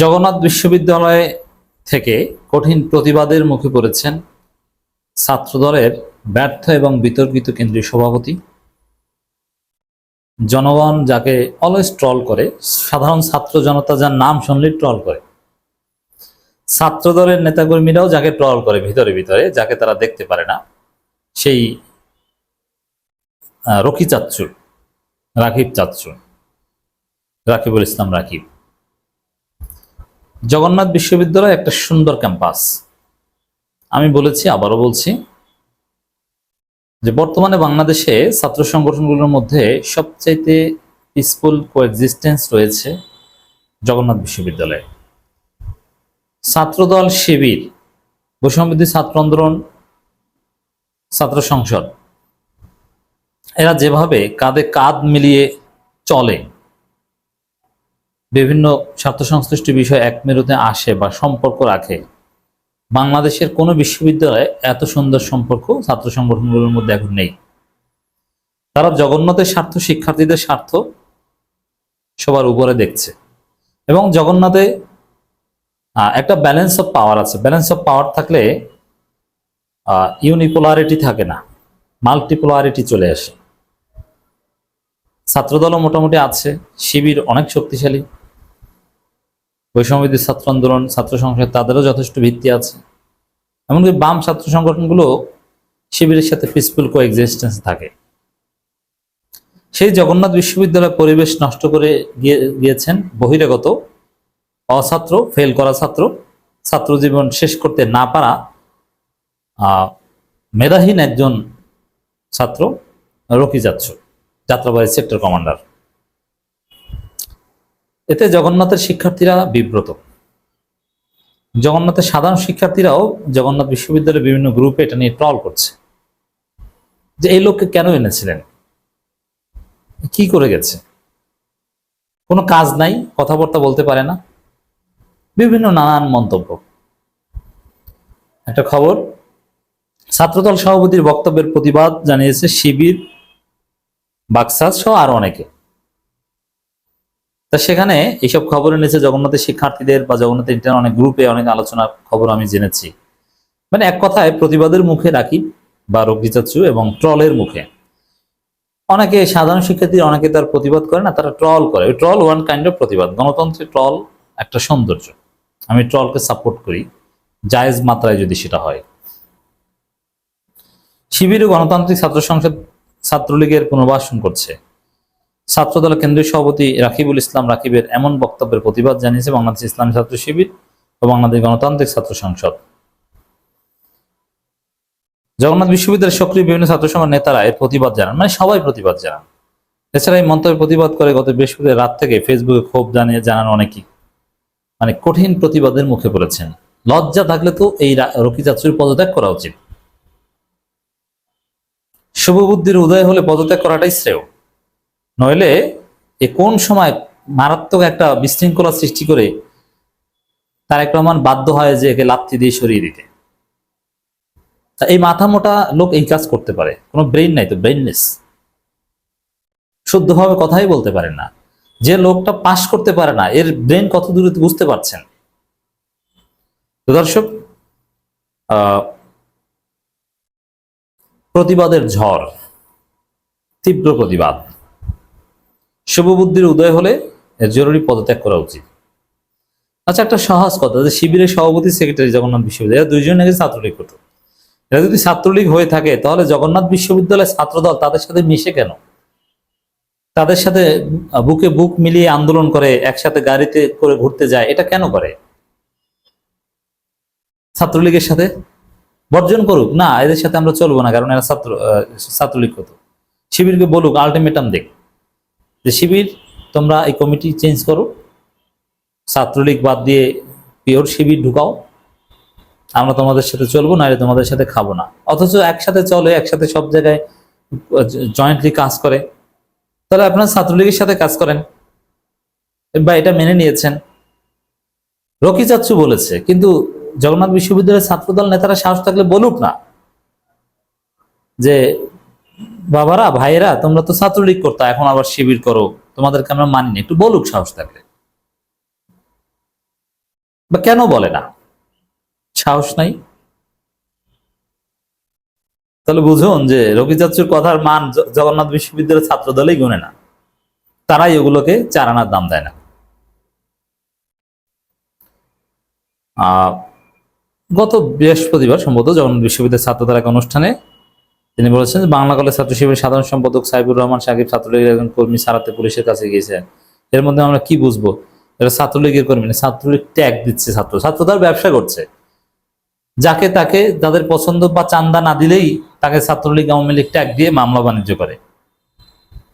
জগন্নাথ বিশ্ববিদ্যালয় থেকে কঠিন প্রতিবাদের মুখে পড়েছেন ছাত্রদলের ব্যর্থ এবং বিতর্কিত কেন্দ্রীয় সভাপতি। জনগণ যাকে অলওয়েজ ট্রল করে, সাধারণ ছাত্র জনতা যার নাম শুনলে ট্রল করে। ছাত্রদলের নেতাকর্মীরাও যাকে ট্রল করে ভিতরে ভিতরে, যাকে তারা দেখতে পারে না, সেই রকি চাচ্চু রাকিব চাচ্চু রাকিবুল ইসলাম রাকিব। জগন্নাথ বিশ্ববিদ্যালয় একটা সুন্দর ক্যাম্পাস। আমি বলেছি, আবারও বলছি, যে বর্তমানে বাংলাদেশে ছাত্র সংগঠনগুলোর মধ্যে সবচাইতে পিসফুল কোএক্সিস্টেন্স রয়েছে জগন্নাথ বিশ্ববিদ্যালয়ে। ছাত্রদল শিবির বৈষম্যবিধি ছাত্র আন্দোলন, ছাত্র সংসদ, এরা যেভাবে কাঁধে কাঁধ মিলিয়ে চলে বিভিন্ন স্বার্থ সংশ্লিষ্ট বিষয় এক মেরুতে আসে বা সম্পর্ক রাখে। বাংলাদেশের কোনো বিশ্ববিদ্যালয়ে এত সুন্দর সম্পর্ক ছাত্র সংগঠনগুলোর মধ্যে এখন নেই। তারা জগন্নাথের স্বার্থ শিক্ষার্থীদের স্বার্থ সবার উপরে দেখছে। এবং জগন্নাথে একটা ব্যালেন্স অফ পাওয়ার আছে। ব্যালেন্স অফ পাওয়ার থাকলে ইউনিপোলারিটি থাকে না। মাল্টিপোলারিটি চলে আসে। ছাত্রদলও মোটামুটি আছে। শিবির অনেক শক্তিশালী। বৈষম্যবিধি ছাত্র আন্দোলন, ছাত্র সংসদ তাদেরও যথেষ্ট ভিত্তি আছে। এমনকি বাম ছাত্র সংগঠনগুলো শিবিরের সাথে পিসফুল কো এক্সিস্টেন্স থাকে। সেই জগন্নাথ বিশ্ববিদ্যালয় পরিবেশ নষ্ট করে গিয়ে, গিয়েছেন বহিরাগত, অছাত্র ফেল করা ছাত্র ছাত্র জীবন শেষ করতে না পারা মেধাহীন একজন ছাত্র রকি যাচ্ছ যাত্রাবাড়ি সেক্টর কমান্ডার এতে জগন্নাথের শিক্ষার্থীরা বিব্রত। জগন্নাথের সাধারণ শিক্ষার্থীরাও জগন্নাথ বিশ্ববিদ্যালয়ের বিভিন্ন গ্রুপে এটা নিয়ে ট্রল করছে। যে এই লোককে কেন এনেছিলেন? কি করে গেছে? কোনো কাজ নাই, কথাবার্তা বলতে পারে না। বিভিন্ন নানান মন্তব্য। একটা খবর, ছাত্রদল সভাপতির বক্তব্যের প্রতিবাদ জানিয়েছে শিবির, বাক্সাস সহ আরও অনেকে। তা সেখানে এইসব খবর এনেছে জগন্নাথের শিক্ষার্থীদের বা জগন্নাথের ইন্টারনেট অনেক গ্রুপে অনেক আলোচনার খবর আমি জেনেছি। মানে এক কথায় প্রতিবাদের মুখে রাখি বা রোগী চাচ্ছু এবং ট্রলের মুখে। অনেকে সাধারণ শিক্ষার্থী অনেকে তার প্রতিবাদ করে না, তারা ট্রল করে। ওই ট্রল ওয়ান কাইন্ড অফ প্রতিবাদ। গণতন্ত্রে ট্রল একটা সৌন্দর্য। আমি ট্রলকে সাপোর্ট করি, জায়েজ মাত্রায় যদি সেটা হয়। শিবির গণতান্ত্রিক ছাত্র সংসদ ছাত্রলীগের পুনর্বাসন করছে। ছাত্রদলের কেন্দ্রীয় সভাপতি রাকিবুল ইসলাম রাকিবের এমন বক্তব্যের প্রতিবাদ জানিয়েছে বাংলাদেশ ইসলামী ছাত্র শিবির ও বাংলাদেশ গণতান্ত্রিক ছাত্র সংসদ। জগন্নাথ বিশ্ববিদ্যালয়ের সক্রিয় বিভিন্ন ছাত্র সংঘ নেতারা এর প্রতিবাদ জানান মানে সবাই প্রতিবাদ জানান। এছাড়া এই মন্তব্যের প্রতিবাদ করে গত বৃহস্পতিবার রাত থেকে ফেসবুকে ক্ষোভ জানিয়ে জানান অনেকেই মানে কঠিন প্রতিবাদের মুখে পড়েছেন। লজ্জা থাকলে তো এই রকি চাচুর পদত্যাগ করা উচিত। শুভবুদ্ধির উদয় হলে পদত্যাগ করাটাই শ্রেয়। নইলে এ কোন সময় মারাত্মক একটা বিশৃঙ্খলা সৃষ্টি করে তারেক রহমান বাধ্য হয় যে একে লাথি দিয়ে সরিয়ে দিতে। তা এই মাথা মোটা লোক এই কাজ করতে পারে। কোনো ব্রেইন নাই তো ব্রেইনলেস শুদ্ধভাবে কথাই বলতে পারে না। যে লোকটা পাস করতে পারে না, এর ব্রেন কত দূরে বুঝতে পারছেন? দর্শক প্রতিবাদের ঝড়, তীব্র প্রতিবাদ। শুভবুদ্ধির উদয় হলে জরুরি পদত্যাগ করা উচিত। আচ্ছা একটা সহজ কথা, যে শিবিরের সভাপতি, সেক্রেটারি জগন্নাথ বিশ্ববিদ্যালয় দুইজন নাকি ছাত্রলীগ হতো এরা যদি ছাত্রলীগ হয়ে থাকে, তাহলে জগন্নাথ বিশ্ববিদ্যালয়ের ছাত্রদল তাদের সাথে মিশে কেন? তাদের সাথে বুকে বুক মিলিয়ে আন্দোলন করে, একসাথে গাড়িতে করে ঘুরতে যায়, এটা কেন করে? ছাত্রলীগের সাথে? বর্জন করুক, না, এদের সাথে আমরা চলবো না, কারণ এরা ছাত্র ছাত্রলীগ হতো শিবিরকে বলুক আলটিমেটাম দেখ যে শিবির, তোমরা এই কমিটি চেঞ্জ করো। ছাত্রলীগ বাদ দিয়ে পিওর শিবির ঢুকাও। আমরা তোমাদের সাথে চলবো না তোমাদের সাথে খাব না। অথচ একসাথে চলে, একসাথে সব জায়গায় জয়েন্টলি কাজ করে। তাহলে আপনার ছাত্রলীগের সাথে কাজ করেন। বা এটা মেনে নিয়েছেন। রকি চাচ্ছু বলেছে, কিন্তু জগন্নাথ বিশ্ববিদ্যালয়ের ছাত্রদল নেতারা সাহস থাকলে বলুক না যে বাবারা, ভাইয়েরা, তোমরা তো ছাত্রলীগ করতা, এখন আবার শিবির করো। তোমাদেরকে আমরা মানি না, একটু বলুক সাহস থাকলে। বা কেন বলে না? সাহস নাই? তাহলে বুঝুন যে রবি চাচুর কথার মান জগন্নাথ বিশ্ববিদ্যালয়ের ছাত্র দলেই গুনে না। তারাই ওগুলোকে চারানার দাম দেয় না। গত বৃহস্পতিবার সম্ভবত জগন্নাথ বিশ্ববিদ্যালয়ের ছাত্রদের এক অনুষ্ঠানে তিনি বলেছেন বাংলা কলেজ ছাত্র শিবিরের সাধারণ সম্পাদক সাইবুর রহমান সাকিব ছাত্রলীগের একজন কর্মী সারাতে পুলিশের কাছে গিয়েছেন। এর মধ্যে আমরা কি বুঝব? এটা ছাত্রলীগের কর্মী না, ছাত্রলীগ ট্যাগ দিচ্ছে ছাত্র। ছাত্র তার ব্যবসা করছে। যাকে তাকে তাদের পছন্দ বা চান্দা না দিলেই তাকে ছাত্রলীগ আওয়ামী লীগ ট্যাগ দিয়ে মামলা বাণিজ্য করে।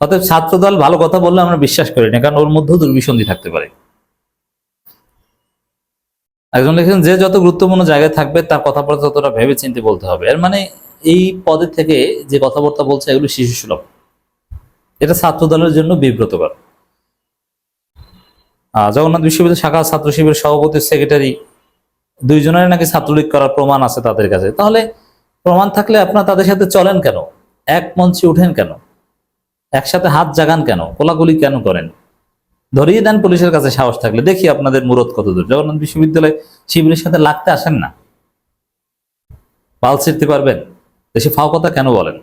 অতএব ছাত্রদল ভালো কথা বললে আমরা বিশ্বাস করি না, কারণ ওর মধ্যেও দুর্বিসন্ধি থাকতে পারে। একজন লিখেছেন যে যত গুরুত্বপূর্ণ জায়গায় থাকবে, তার কথা কথাবার্তা ততটা ভেবে চিন্তে বলতে হবে। এর মানে এই পদে থেকে যে কথাবার্তা বলছে, এগুলো শিশু সুলভ এটা ছাত্র দলের জন্য বিব্রতকর। জগন্নাথ বিশ্ববিদ্যালয় শাখা ছাত্র শিবিরের সভাপতি, সেক্রেটারি, দুইজনের নাকি ছাত্রলীগ করার প্রমাণ আছে তাদের কাছে। তাহলে প্রমাণ থাকলে আপনার তাদের সাথে চলেন কেন? এক মঞ্চে উঠেন কেন? একসাথে হাত জাগান কেন? কোলাকুলি কেন করেন? ধরিয়ে দেন পুলিশের কাছে সাহস থাকলে। দেখি আপনাদের মুরত কত দূর জগন্নাথ বিশ্ববিদ্যালয় শিবিরের সাথে লাগতে আসেন না। পাল ছিঁড়তে পারবেন? দেশে ফাও কথা কেন বলেন?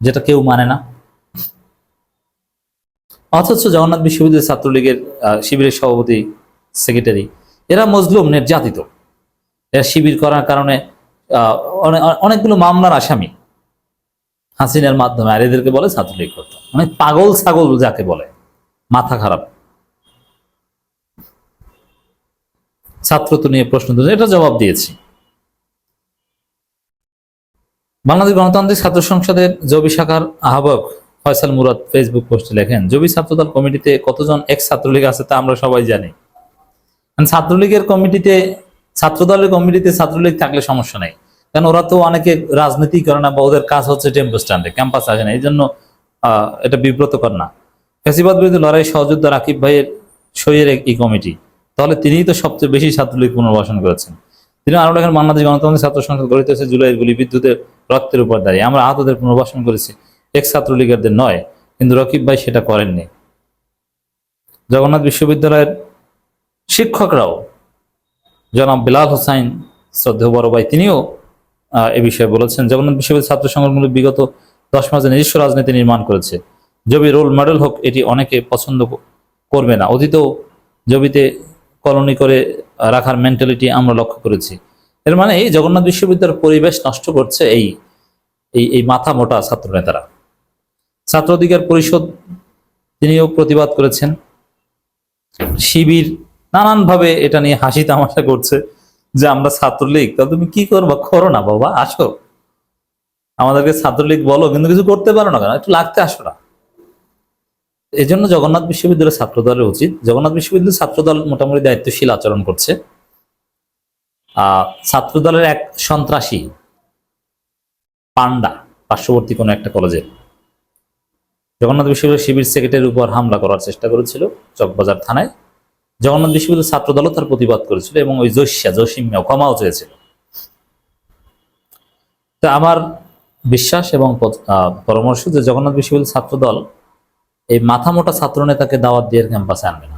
যেটা কেউ মানে না। অথচ জগন্নাথ বিশ্ববিদ্যালয় ছাত্রলীগের শিবিরের সভাপতি সেক্রেটারি এরা মজলুম, নির্যাতিত। এরা শিবির করার কারণে অনেকগুলো মামলার আসামি হাসিনার মাধ্যমে, আর এদেরকে বলে ছাত্রলীগ করতো। মানে পাগল ছাগল যাকে বলে, মাথা খারাপ। ছাত্র তো নিয়ে প্রশ্ন এটা জবাব দিয়েছি। বাংলাদেশ গণতান্ত্রিক ছাত্র সংসদের জবি শাখার আহ্বায়ক ফয়সাল মুরাদ ফেসবুক পোস্টে লেখেন, জবি ছাত্রদল কমিটিতে কতজন এক ছাত্রলীগ আছে তা আমরা সবাই জানি। ছাত্রলীগের কমিটিতে, ছাত্রদলের কমিটিতে ছাত্রলীগ থাকলে সমস্যা নেই। কারণ ওরা তো অনেকে রাজনীতি করে না বা ওদের কাজ হচ্ছে টেম্পো স্ট্যান্ডে, ক্যাম্পাস আসে না। এই জন্য এটা বিব্রতকর না। ফেসিবাদ বিরোধী লড়াই সহযোদ্ধা রাকিব ভাইয়ের সইয়ের এই কমিটি, তাহলে তিনিই তো সবচেয়ে বেশি ছাত্রলীগ পুনর্বাসন করেছেন। তিনি আরও লেখেন বাংলাদেশ গণতন্ত্রের ছাত্র সংসদ গঠিত হয়েছে জুলাইয়ের গুলি বিদ্যুতের রক্তের উপর দাঁড়িয়ে। আমরা আহতদের পুনর্বাসন করেছি। এক ছাত্রলীগেরদের নয়, কিন্তু রকিব ভাই সেটা করেননি। জগন্নাথ বিশ্ববিদ্যালয়ের শিক্ষকরাও জনাব বিলাল হোসাইন, শ্রদ্ধেয় বড় ভাই, তিনিও এ বিষয়ে বলেছেন, জগন্নাথ বিশ্ববিদ্যালয় ছাত্র সংগঠনগুলো বিগত দশ মাসে নিজস্ব রাজনীতি নির্মাণ করেছে। জবি রোল মডেল হোক, এটি অনেকে পছন্দ করবে না। অতীতেও জবিতে কলোনি করে রাখার মেন্টালিটি আমরা লক্ষ্য করেছি। এর মানে এই জগন্নাথ বিশ্ববিদ্যালয়ের পরিবেশ নষ্ট করছে এই এই মাথা মোটা ছাত্র নেতারা। ছাত্র অধিকার পরিষদ তিনিও প্রতিবাদ করেছেন। শিবির নানানভাবে এটা নিয়ে হাসি তামাশা করছে যে আমরা ছাত্রলীগ, তা তুমি কি করবা? করো না বাবা, আসো। আমাদেরকে ছাত্রলীগ বলো, কিন্তু কিছু করতে পারো না কেন? একটু লাগতে আসো না। এই জন্য জগন্নাথ বিশ্ববিদ্যালয়ের ছাত্র দলের উচিত। জগন্নাথ বিশ্ববিদ্যালয়ের ছাত্র দল মোটামুটি দায়িত্বশীল আচরণ করছে। আহ ছাত্র দলের এক সন্ত্রাসী, পান্ডা, পার্শ্ববর্তী কোনো একটা কলেজে জগন্নাথ বিশ্ববিদ্যালয় শিবির সেক্রেটারির উপর হামলা করার চেষ্টা করেছিল চকবাজার থানায়। জগন্নাথ বিশ্ববিদ্যালয় ছাত্র দলও তার প্রতিবাদ করেছিল এবং ওই জৈস্যা জসিমিয়াও ক্ষমাও চেয়েছিল। তা আমার বিশ্বাস এবং পরামর্শ যে জগন্নাথ বিশ্ববিদ্যালয় ছাত্র দল এই মাথা মোটা ছাত্র নেতাকে দাওয়াত দিয়ে ক্যাম্পাসে আনবে না।